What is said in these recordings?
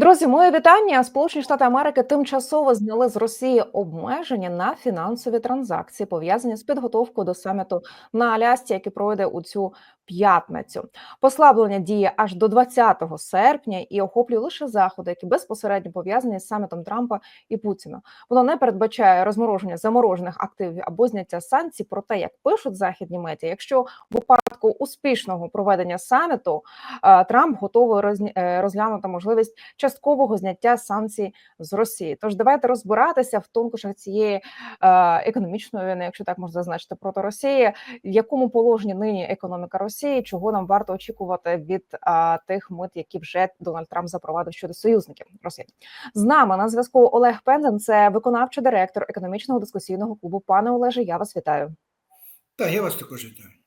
Друзі, моє вітання. Сполучені Штати Америки тимчасово зняли з Росії обмеження на фінансові транзакції, пов'язані з підготовкою до саміту на Алясці, який пройде у цю п'ятницю. Послаблення діє аж до 20 серпня і охоплює лише заходи, які безпосередньо пов'язані з самітом Трампа і Путіна. Воно не передбачає розмороження заморожених активів або зняття санкцій. Проте, як пишуть західні медіа, якщо в випадку успішного проведення саміту е, Трамп готовий е, розглянути можливість часткового зняття санкцій з Росії. Тож давайте розбиратися в тонкощах цієї е, економічної війни, якщо так можна зазначити, проти Росії, в якому положенні нині економіка Росії, чого нам варто очікувати від а, тих мит, які вже Дональд Трамп запровадив щодо союзників Росії. З нами на зв'язку Олег Пензен, це виконавчий директор економічного дискусійного клубу. Пане Олеже, я вас вітаю. Так, я вас також вітаю.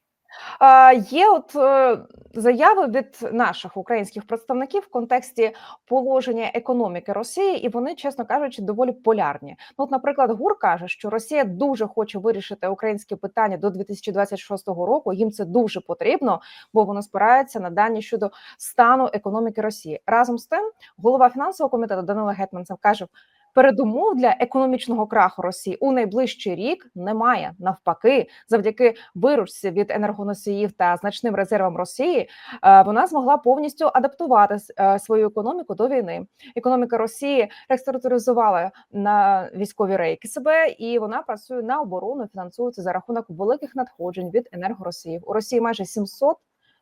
Є от е, заяви від наших українських представників в контексті положення економіки Росії, і вони, чесно кажучи, доволі полярні. Ну, от, наприклад, ГУР каже, що Росія дуже хоче вирішити українське питання до 2026 року. Їм це дуже потрібно, бо воно спирається на дані щодо стану економіки Росії. Разом з тим, голова фінансового комітету Данила Гетманцев каже. Передумов для економічного краху Росії у найближчий рік немає. Навпаки, завдяки виручці від енергоносіїв та значним резервам Росії, е, вона змогла повністю адаптувати е, свою економіку до війни. Економіка Росії реструктуризувала на військові рейки себе, і вона працює на оборону, фінансується за рахунок великих надходжень від енергоросіїв. У Росії майже 700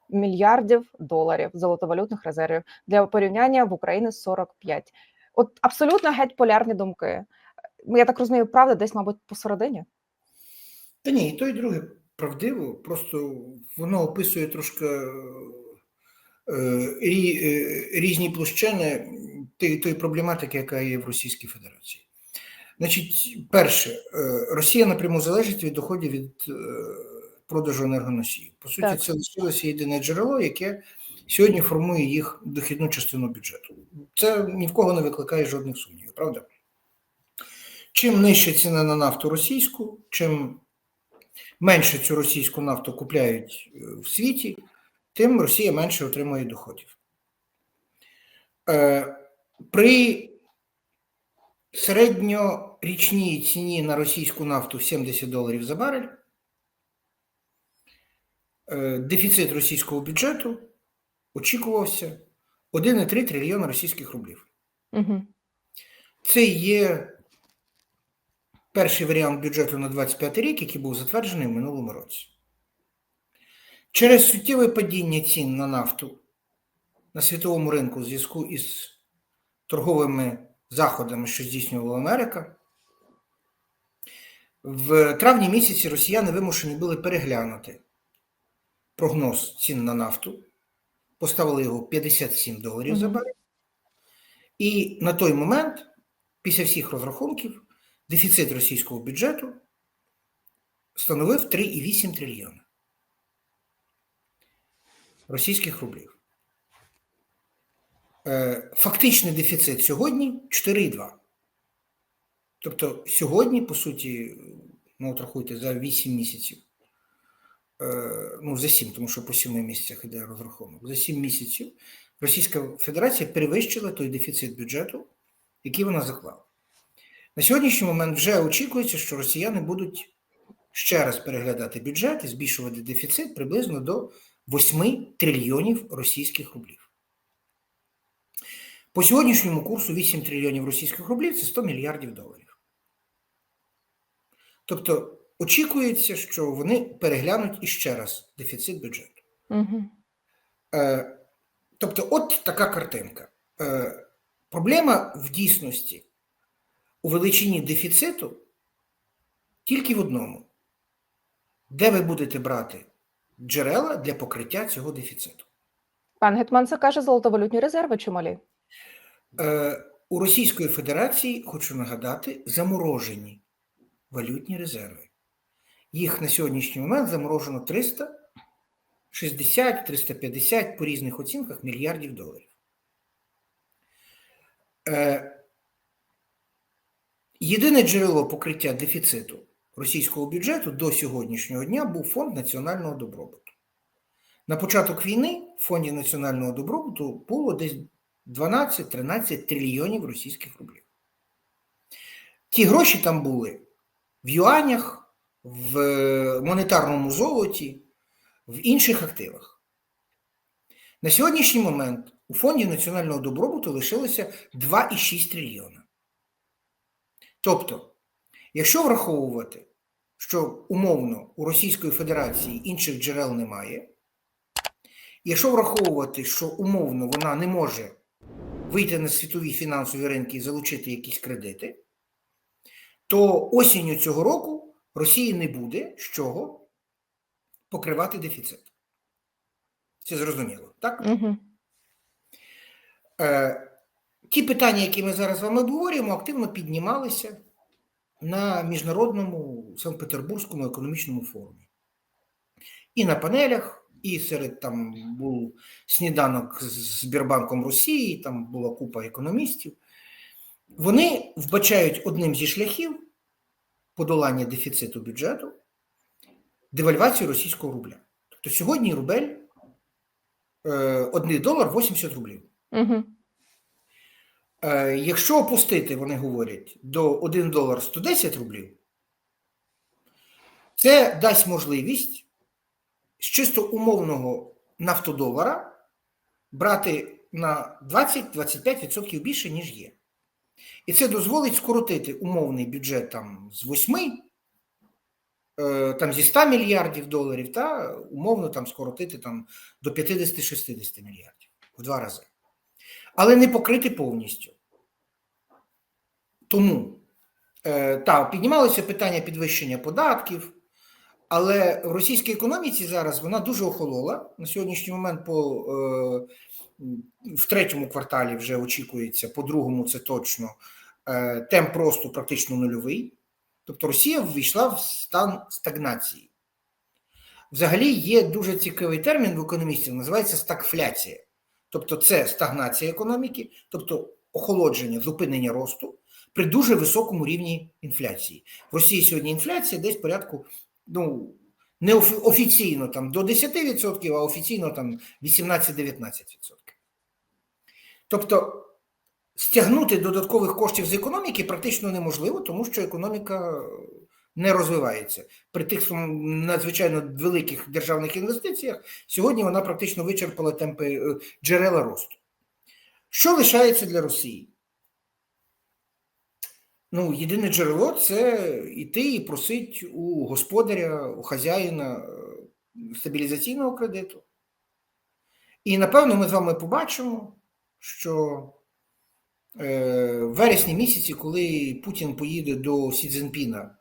мільярдів доларів золотовалютних резервів для порівняння в Україні 45. От абсолютно геть полярні думки. Я так розумію, правда, десь, мабуть, посередині. Та ні, і то, і друге правдиво, просто воно описує трошки е, е, різні площини тої проблематики, яка є в Російській Федерації. Значить, перше, е, Росія напряму залежить від доходів від е, продажу енергоносіїв. По суті, Так. це лишилося єдине джерело, яке сьогодні формує їх дохідну частину бюджету. Це ні в кого не викликає жодних сумнівів, правда? Чим нижча ціна на нафту російську, чим менше цю російську нафту купляють е, в світі, тим Росія менше отримує доходів. Е, При середньорічній ціні на російську нафту 70 доларів за барель, е, дефіцит російського бюджету очікувався 1,3 трильйона російських рублів. Угу. Це є перший варіант бюджету на 25 рік, який був затверджений в минулому році. Через суттєве падіння цін на нафту на світовому ринку в зв'язку із торговими заходами, що здійснювала Америка, в травні місяці росіяни вимушені були переглянути прогноз цін на нафту, поставили його 57 доларів за барель. І на той момент, після всіх розрахунків, дефіцит російського бюджету становив 3,8 трильйона російських рублів. Е, Фактичний дефіцит сьогодні 4,2. Тобто сьогодні, по суті, ну, от рахуйте, за 8 місяців, ну, за 7, тому що по 7 місяцях іде розрахунок, за 7 місяців Російська Федерація перевищила той дефіцит бюджету, який вона заклала. На сьогоднішній момент вже очікується, що росіяни будуть ще раз переглядати бюджет і збільшувати дефіцит приблизно до 8 трильйонів російських рублів. По сьогоднішньому курсу 8 трильйонів російських рублів це 100 мільярдів доларів. Тобто очікується, що вони переглянуть іще раз дефіцит бюджету. Угу. Е, тобто, от така картинка. Е, проблема в дійсності у величині дефіциту тільки в одному: де ви будете брати джерела для покриття цього дефіциту. Пан Гетман це каже золотовалютні резерви чималі. Е, у Російської Федерації, хочу нагадати, заморожені валютні резерви. Їх на сьогоднішній момент заморожено 360-350 по різних оцінках мільярдів доларів. Е, Єдине джерело покриття дефіциту російського бюджету до сьогоднішнього дня був фонд національного добробуту. На початок війни в фонді національного добробуту було десь 12-13 трильйонів російських рублів. Ті гроші там були в юанях, в монетарному золоті, в інших активах. На сьогоднішній момент у Фонді національного добробуту лишилося 2,6 трильйона. Тобто, якщо враховувати, що умовно у Російської Федерації інших джерел немає, якщо враховувати, що умовно вона не може вийти на світові фінансові ринки і залучити якісь кредити, то осінню цього року Росії не буде з чого покривати дефіцит. Це зрозуміло, так? Угу. Е, ті питання, які ми зараз з вами обговорюємо, активно піднімалися на міжнародному Санкт-Петербурзькому економічному форумі. І на панелях, і серед там був сніданок з Збірбанком Росії, там була купа економістів. Вони вбачають одним зі шляхів подолання дефіциту бюджету девальвацію російського рубля. Тобто сьогодні рубель е, 1 долар 80 рублів. Угу. Е, Якщо опустити, вони говорять, до 1 долар 110 рублів, це дасть можливість з чисто умовного нафтодолара брати на 20-25% більше, ніж є. І це дозволить скоротити умовний бюджет там з 8, е, там зі 100 мільярдів доларів, та умовно там скоротити там до 50-60 мільярдів в два рази. Але не покрити повністю. Тому е, так, піднімалося питання підвищення податків, але в російській економіці зараз вона дуже охолола. На сьогоднішній момент по, е, в третьому кварталі вже очікується, по другому це точно е, темп росту практично нульовий. Тобто Росія ввійшла в стан стагнації. Взагалі є дуже цікавий термін в економістів, називається стагфляція. Тобто це стагнація економіки, тобто охолодження, зупинення росту при дуже високому рівні інфляції. В Росії сьогодні інфляція десь порядку, ну, не офіційно там до 10%, а офіційно там 18-19%. Тобто стягнути додаткових коштів з економіки практично неможливо, тому що економіка не розвивається. При тих надзвичайно великих державних інвестиціях сьогодні вона практично вичерпала темпи е, джерела росту. Що лишається для Росії? Ну, єдине джерело це йти і просить у господаря, у хазяїна е, стабілізаційного кредиту. І напевно ми з вами побачимо, що е, в вересні місяці, коли Путін поїде до Сі Цзіньпіна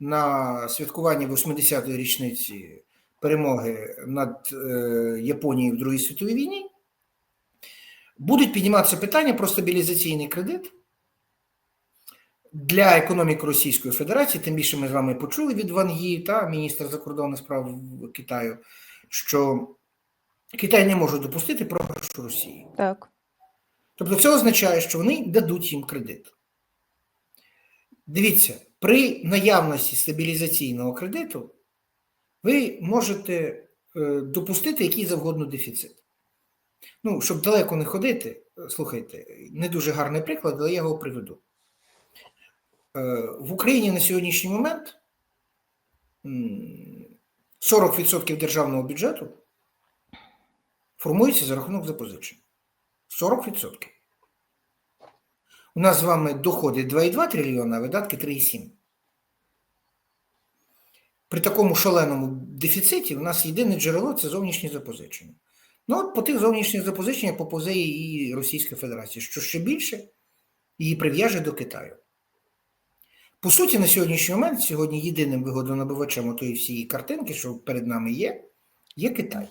на святкування 80-ї річниці перемоги над е, Японією в Другій світовій війні, будуть підніматися питання про стабілізаційний кредит для економіки Російської Федерації. Тим більше ми з вами почули від Ван Ї, та міністра закордонних справ Китаю, що Китай не може допустити програшу Росії. Так. Тобто це означає, що вони дадуть їм кредит. Дивіться, при наявності стабілізаційного кредиту ви можете е, допустити який завгодно дефіцит. Ну, щоб далеко не ходити, слухайте, не дуже гарний приклад, але я його приведу. Е, В Україні на сьогоднішній момент 40% державного бюджету формується за рахунок запозичень. 40%. У нас з вами доходи 2,2 трильйона, а видатки 3,7. При такому шаленому дефіциті у нас єдине джерело це зовнішні запозичення. Ну, от по тих зовнішніх запозиченнях поповзе і Російська Федерація, що ще більше її прив'яже до Китаю. По суті, на сьогоднішній момент, сьогодні єдиним вигодонабивачем тої всієї картинки, що перед нами є, є Китай.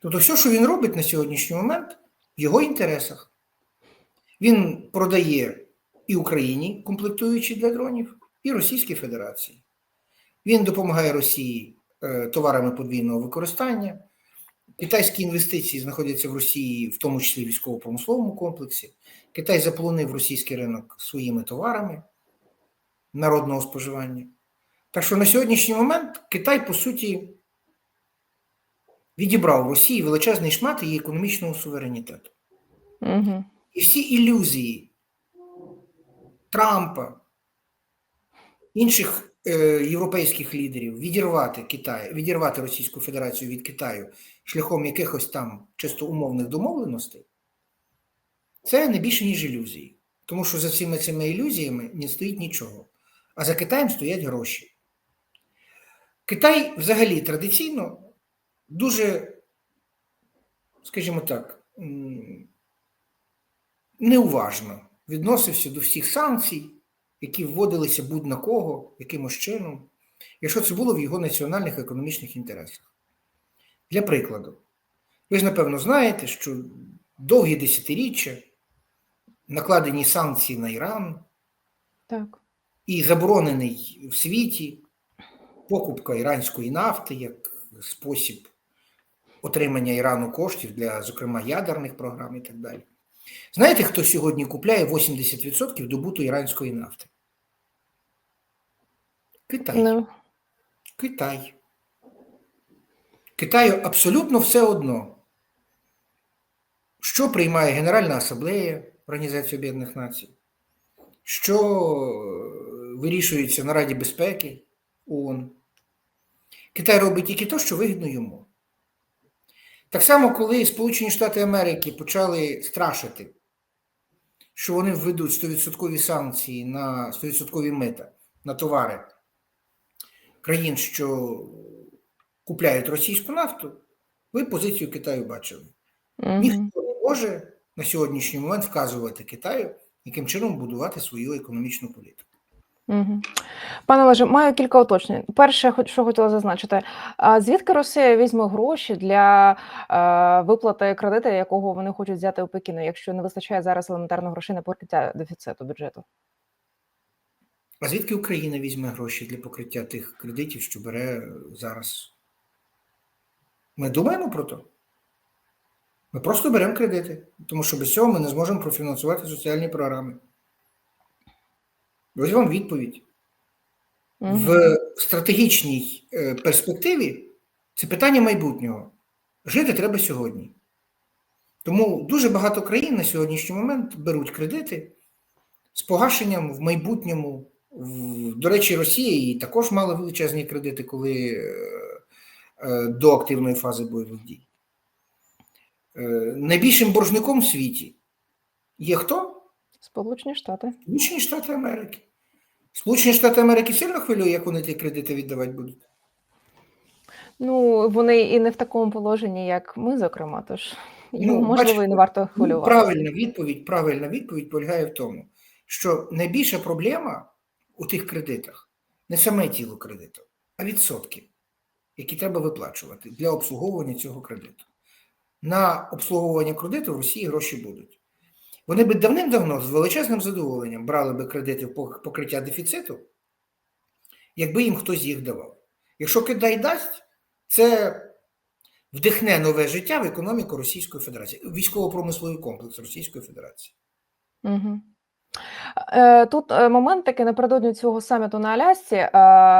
Тобто, все, що він робить на сьогоднішній момент, в його інтересах. Він продає і Україні комплектуючі для дронів, і Російській Федерації. Він допомагає Росії е, товарами подвійного використання. Китайські інвестиції знаходяться в Росії, в тому числі військово-промисловому комплексі. Китай заполонив російський ринок своїми товарами народного споживання. Так що на сьогоднішній момент Китай, по суті, відібрав Росії величезний шмат її економічного суверенітету. Угу. І всі ілюзії Трампа, інших е, європейських лідерів відірвати Китай, відірвати Російську Федерацію від Китаю шляхом якихось там чисто умовних домовленостей, це не більше, ніж ілюзії. Тому що за всіми цими ілюзіями не стоїть нічого. А за Китаєм стоять гроші. Китай взагалі традиційно дуже, скажімо так, неуважно відносився до всіх санкцій, які вводилися будь-на кого, якимось чином, якщо це було в його національних економічних інтересах. Для прикладу, ви ж напевно знаєте, що довгі десятиріччя накладені санкції на Іран Так. і заборонений в світі покупка іранської нафти як спосіб отримання Ірану коштів для, зокрема, ядерних програм і так далі. Знаєте, хто сьогодні купляє 80% добуту іранської нафти? Китай. Ну, Китай. Китаю абсолютно все одно, що приймає Генеральна асамблея Організації Об'єднаних Націй, що е, вирішується на Раді безпеки ООН. Китай робить тільки те, що вигідно йому. Так само, коли Сполучені Штати Америки почали страшити, що вони введуть 100% санкції на 100% мита на товари країн, що купляють російську нафту, ви позицію Китаю бачили. угу. Ніхто не може на сьогоднішній момент вказувати Китаю, яким чином будувати свою економічну політику. Пане Олеже, маю кілька уточнень. Перше, що хотіла зазначити, звідки Росія візьме гроші для е, виплати кредиту, якого вони хочуть взяти у Пекіну, якщо не вистачає зараз елементарно грошей на покриття дефіциту бюджету? А звідки Україна візьме гроші для покриття тих кредитів, що бере зараз? Ми думаємо про то? Ми просто беремо кредити, тому що без цього ми не зможемо профінансувати соціальні програми. Ось вам відповідь. Мгм. В стратегічній е, перспективі це питання майбутнього. Жити треба сьогодні. Тому дуже багато країн на сьогоднішній момент беруть кредити з погашенням в майбутньому. До речі, Росія її також мала величезні кредити, коли е, е, до активної фази бойових дій. Найбільшим боржником в світі є хто? Сполучені Штати. Сполучені Штати Америки. Сполучені Штати Америки сильно хвилює, як вони ті кредити віддавати будуть. Ну, вони і не в такому положенні, як ми, зокрема, тож Ну, можливо, і не варто Ну, хвилювати. правильна відповідь, правильна відповідь полягає в тому, що найбільша проблема у тих кредитах не саме тіло кредиту, а відсотки, які треба виплачувати для обслуговування цього кредиту. На обслуговування кредиту в Росії гроші будуть. Вони би давним-давно з величезним задоволенням брали би кредити в покриття дефіциту, якби їм хтось їх давав. Якщо Китай дасть, це вдихне нове життя в економіку Російської Федерації, військово-промисловий комплекс Російської Федерації. Угу. Е, Тут е, момент такий напередодні цього саміту на Алясці. е,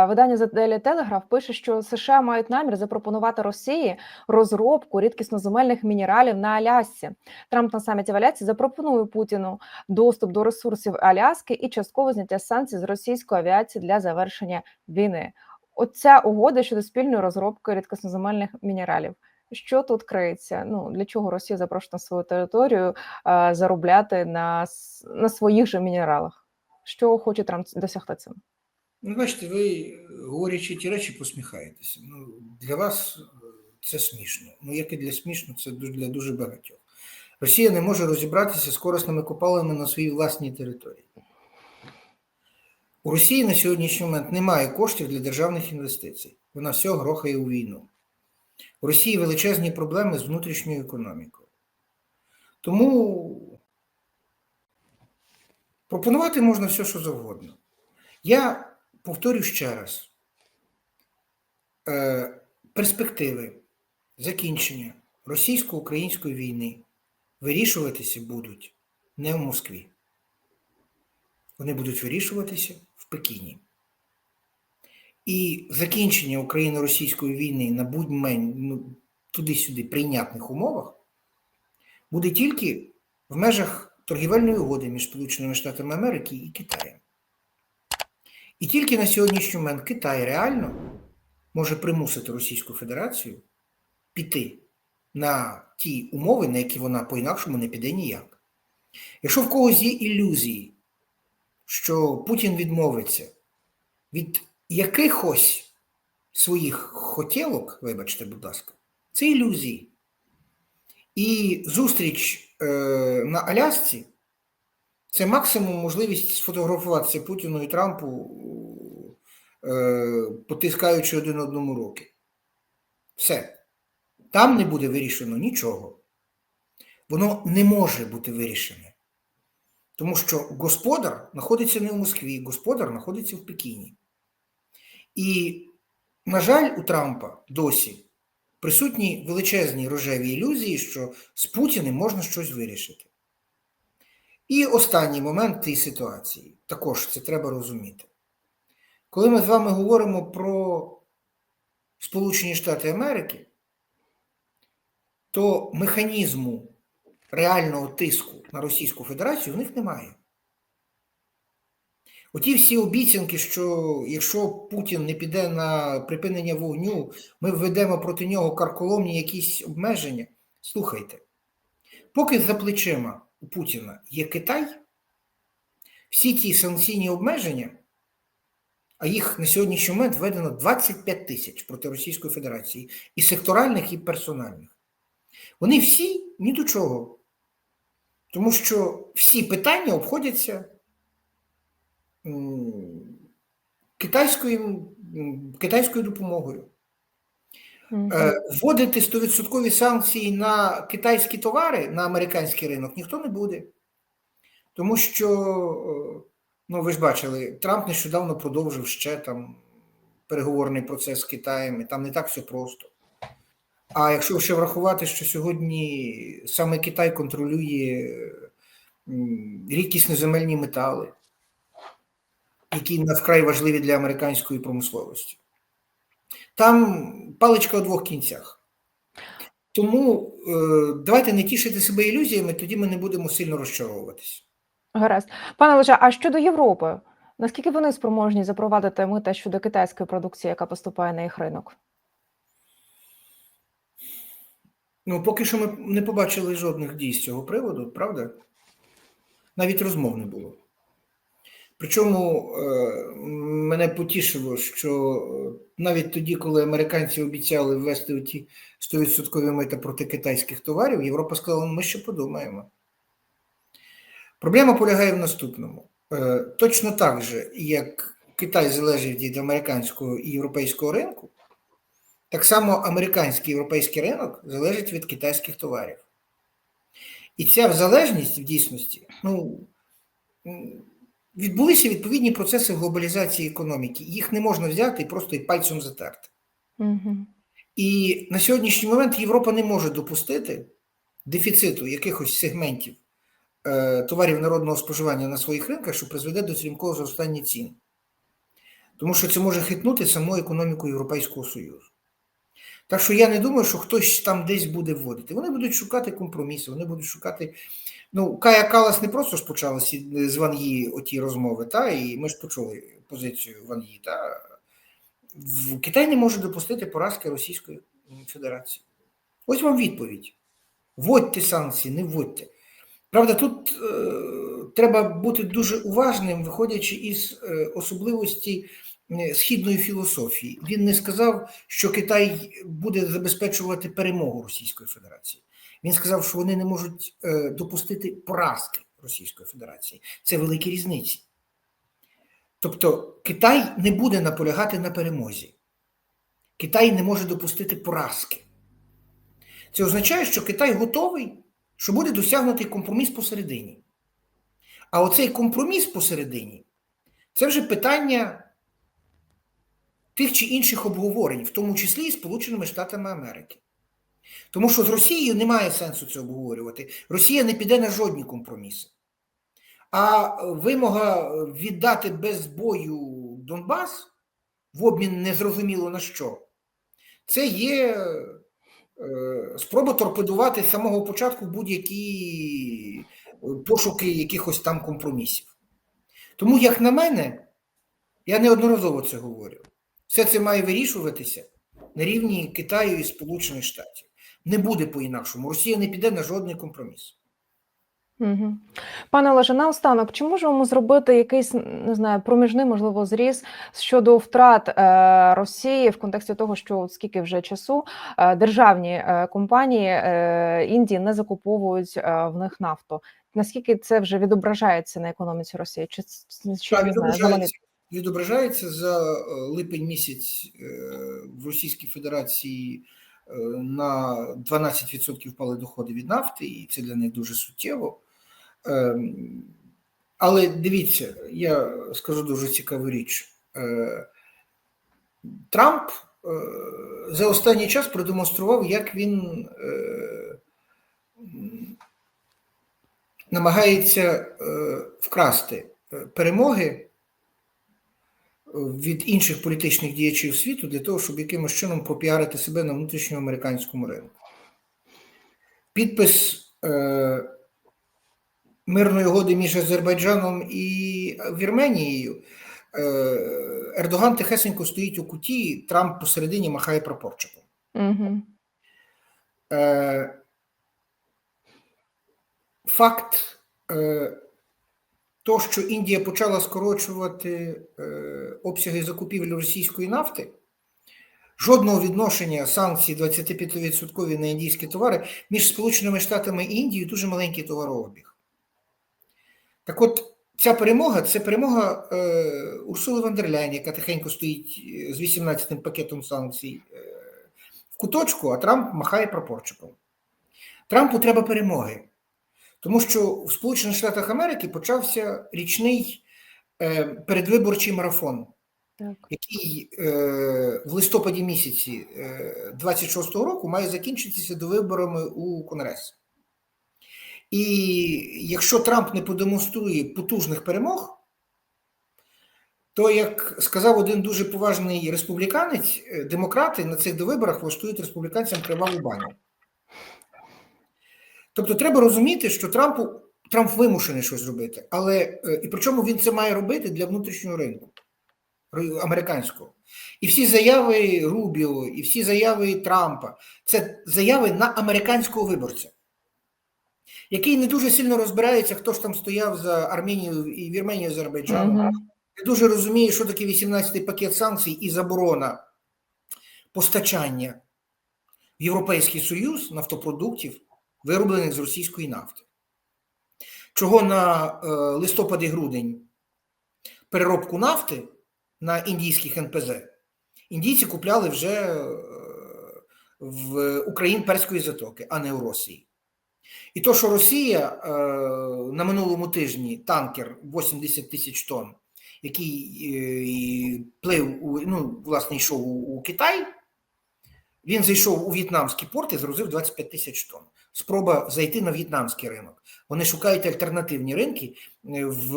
Видання The Daily Telegraph пише, що США мають намір запропонувати Росії розробку рідкісноземельних мінералів на Алясці. Трамп на саміті в Алясці запропонує Путіну доступ до ресурсів Аляски і часткове зняття санкцій з російської авіації для завершення війни. Оця угода щодо спільної розробки рідкісноземельних мінералів. Що тут криється? Ну для чого Росія запрошує на свою територію е, заробляти на, на своїх же мінералах? Що хоче Трамп досягти цим? Ну, бачите, ви, говорячи ті речі, посміхаєтеся. Ну, для вас е, це смішно. Ну, як і для смішно, це для дуже багатьох. Росія не може розібратися з корисними копалинами на своїй власній території. У Росії на сьогоднішній момент немає коштів для державних інвестицій. Вона все грохає у війну. У Росії величезні проблеми з внутрішньою економікою. Тому пропонувати можна все, що завгодно. Я повторю ще раз: Е, перспективи закінчення російсько-української війни вирішуватися будуть не в Москві. Вони будуть вирішуватися в Пекіні. І закінчення Україно-російської війни на будь-мен ну, туди-сюди прийнятних умовах буде тільки в межах торгівельної угоди між Сполученими Штатами Америки і Китаєм. І тільки на сьогоднішній момент Китай реально може примусити Російську Федерацію піти на ті умови, на які вона по-інакшому не піде ніяк. Якщо в когось є ілюзії, що Путін відмовиться від якихось своїх хотілок, вибачте, будь ласка, це ілюзії. І зустріч е, на Алясці це максимум можливість сфотографуватися Путіну і Трампу, е, потискаючи один одному руки. Все. Там не буде вирішено нічого. Воно не може бути вирішене. Тому що господар знаходиться не в Москві, господар знаходиться в Пекіні. І, на жаль, у Трампа досі присутні величезні рожеві ілюзії, що з Путіним можна щось вирішити. І останній момент цієї ситуації, також це треба розуміти. Коли ми з вами говоримо про Сполучені Штати Америки, то механізму реального тиску на Російську Федерацію в них немає. Оті всі обіцянки, що якщо Путін не піде на припинення вогню, ми введемо проти нього карколомні якісь обмеження. Слухайте, поки за плечима у Путіна є Китай, всі ті санкційні обмеження, а їх на сьогоднішній момент введено 25 тисяч проти Російської Федерації, і секторальних, і персональних, вони всі ні до чого. Тому що всі питання обходяться китайською, китайською допомогою. Е, Вводити 100% санкції на китайські товари на американський ринок ніхто не буде. Тому що, е, ну ви ж бачили, Трамп нещодавно продовжив ще там переговорний процес з Китаєм, і там не так все просто. А якщо ще врахувати, що сьогодні саме Китай контролює рідкісні земельні метали, які вкрай важливі для американської промисловості. Там паличка у двох кінцях. Тому е, давайте не тішити себе ілюзіями, тоді ми не будемо сильно розчаровуватися. Гаразд. Пане Леже, а щодо Європи, наскільки вони спроможні запровадити мита щодо китайської продукції, яка поступає на їх ринок? Ну, поки що ми не побачили жодних дій з цього приводу, правда? Навіть розмов не було. Причому е, мене потішило, що навіть тоді, коли американці обіцяли ввести ті 100% мита проти китайських товарів, Європа сказала, ми ще подумаємо. Проблема полягає в наступному. Е, точно так же, як Китай залежить від американського і європейського ринку, так само американський і європейський ринок залежить від китайських товарів. І ця залежність в дійсності, ну, відбулися відповідні процеси глобалізації економіки. Їх не можна взяти і просто і пальцем затерти. Угу. І на сьогоднішній момент Європа не може допустити дефіциту якихось сегментів е, товарів народного споживання на своїх ринках, що призведе до стрімкого зростання цін. Тому що це може хитнути саму економіку Європейського Союзу. Так що я не думаю, що хтось там десь буде вводити. Вони будуть шукати компроміси, вони будуть шукати. Ну, Кая Калас не просто ж почала з Ван Ї оті розмови, та, і ми ж почули позицію Ван Ї. Та. В Китай не може допустити поразки Російської Федерації. Ось вам відповідь. Вводьте санкції, не вводьте. Правда, тут е, треба бути дуже уважним, виходячи із е, особливості східної філософії. Він не сказав, що Китай буде забезпечувати перемогу Російської Федерації. Він сказав, що вони не можуть е, допустити поразки Російської Федерації. Це великі різниці. Тобто Китай не буде наполягати на перемозі. Китай не може допустити поразки. Це означає, що Китай готовий, що буде досягнутий компроміс посередині. А оцей компроміс посередині це вже питання тих чи інших обговорень, в тому числі і Сполученими Штатами Америки. Тому що з Росією немає сенсу це обговорювати. Росія не піде на жодні компроміси. А вимога віддати без бою Донбас в обмін незрозуміло на що, це є е, спроба торпедувати з самого початку будь-які пошуки якихось там компромісів. Тому, як на мене, я неодноразово це говорю. Все це має вирішуватися на рівні Китаю і Сполучених Штатів. Не буде по-інакшому. Росія не піде на жодний компроміс. Угу. Пане Олеже, наостанок, чи можемо зробити якийсь не знаю, проміжний, можливо, зріз щодо втрат е, Росії в контексті того, що от скільки вже часу е, державні е, компанії е, Індії не закуповують е, в них нафту? Наскільки це вже відображається на економіці Росії? Чи, чи Так, не знаю, відображається, за е, липень місяць е, в Російській Федерації е, на 12% впали доходи від нафти, і це для них дуже суттєво. Ем, Але дивіться, я скажу дуже цікаву річ. Трамп за останній час продемонстрував, як він намагається вкрасти перемоги від інших політичних діячів світу для того, щоб якимось чином попіарити себе на внутрішньоамериканському ринку. Підпис е, мирної угоди між Азербайджаном і Вірменією. Е, Ердоган тихесенько стоїть у куті, Трамп посередині махає прапорчиком. Угу. Е, факт е, то, що Індія почала скорочувати е, обсяги закупівель російської нафти, жодного відношення санкцій 25% на індійські товари між Сполученими Штатами і Індією дуже маленький товарообіг. Так от, ця перемога це перемога е, Урсули ван дер Ляйн, яка тихенько стоїть е, з 18-м пакетом санкцій е, в куточку, а Трамп махає прапорчиком. Трампу треба перемоги. Тому що в Сполучених Штатах Америки почався річний е, передвиборчий марафон, Так. який е, в листопаді місяці е, 26-го року має закінчитися до виборами у Конгрес. І якщо Трамп не продемонструє потужних перемог, то, як сказав один дуже поважний республіканець, е, демократи на цих довиборах влаштують республіканцям криваву баню. Тобто треба розуміти, що Трампу Трамп вимушений щось робити, але е, і причому він це має робити для внутрішнього ринку американського. І всі заяви Рубіо, і всі заяви Трампа це заяви на американського виборця, який не дуже сильно розбирається, хто ж там стояв за Арменію і Вірменію Азербайджаном. Мгм. Не дуже розуміє, що таке 18-й пакет санкцій і заборона постачання в Європейський Союз нафтопродуктів, вироблених з російської нафти. Чого на е, листопад і грудень переробку нафти на індійських НПЗ індійці купляли вже е, в Україн Перської затоки, а не у Росії. І то, що Росія е, на минулому тижні танкер 80 тисяч тонн, який плив ну, власне йшов у Китай, він зайшов у в'єтнамський порт і згрузив 25 тисяч тонн. Спроба зайти на в'єтнамський ринок. Вони шукають альтернативні ринки е, в,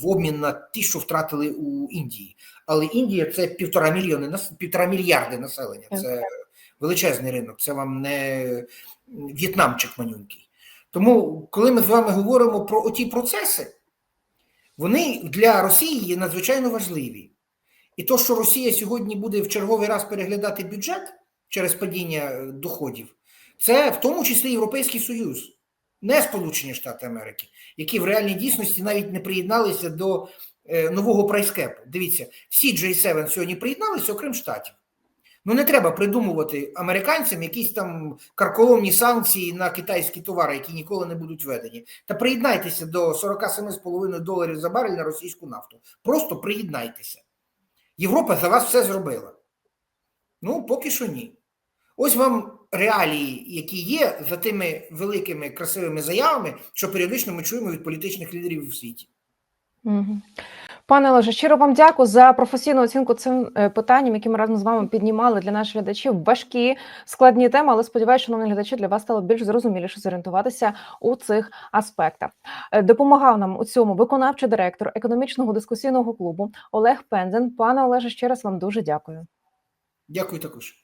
в обмін на ті, що втратили у Індії. Але Індія це півтора мільйони півтора мільярди населення. Це величезний ринок. Це вам не В'єтнамчик манюнький. Тому, коли ми з вами говоримо про оті процеси, вони для Росії є надзвичайно важливі. І то, що Росія сьогодні буде в черговий раз переглядати бюджет через падіння е, доходів, це в тому числі Європейський Союз, не Сполучені Штати Америки, які в реальній дійсності навіть не приєдналися до е, нового прайскепу. Дивіться, всі J7 сьогодні приєдналися, окрім штатів. Ну не треба придумувати американцям якісь там карколомні санкції на китайські товари, які ніколи не будуть введені. Та приєднайтеся до 47,5 доларів за барель на російську нафту. Просто приєднайтеся. Європа за вас все зробила. Ну, поки що ні. Ось вам реалії, які є за тими великими красивими заявами, що періодично ми чуємо від політичних лідерів у світі. Мгм. Пане Олеже, щиро вам дякую за професійну оцінку цим е, питанням, які ми разом з вами піднімали для наших глядачів. Важкі, складні теми, але сподіваюся, шановні глядачі, для вас стало більш зрозуміліше зорієнтуватися у цих аспектах. Е, Допомагав нам у цьому виконавчий директор економічного дискусійного клубу Олег Пензен. Пане Олеже, ще раз вам дуже дякую. Дякую також.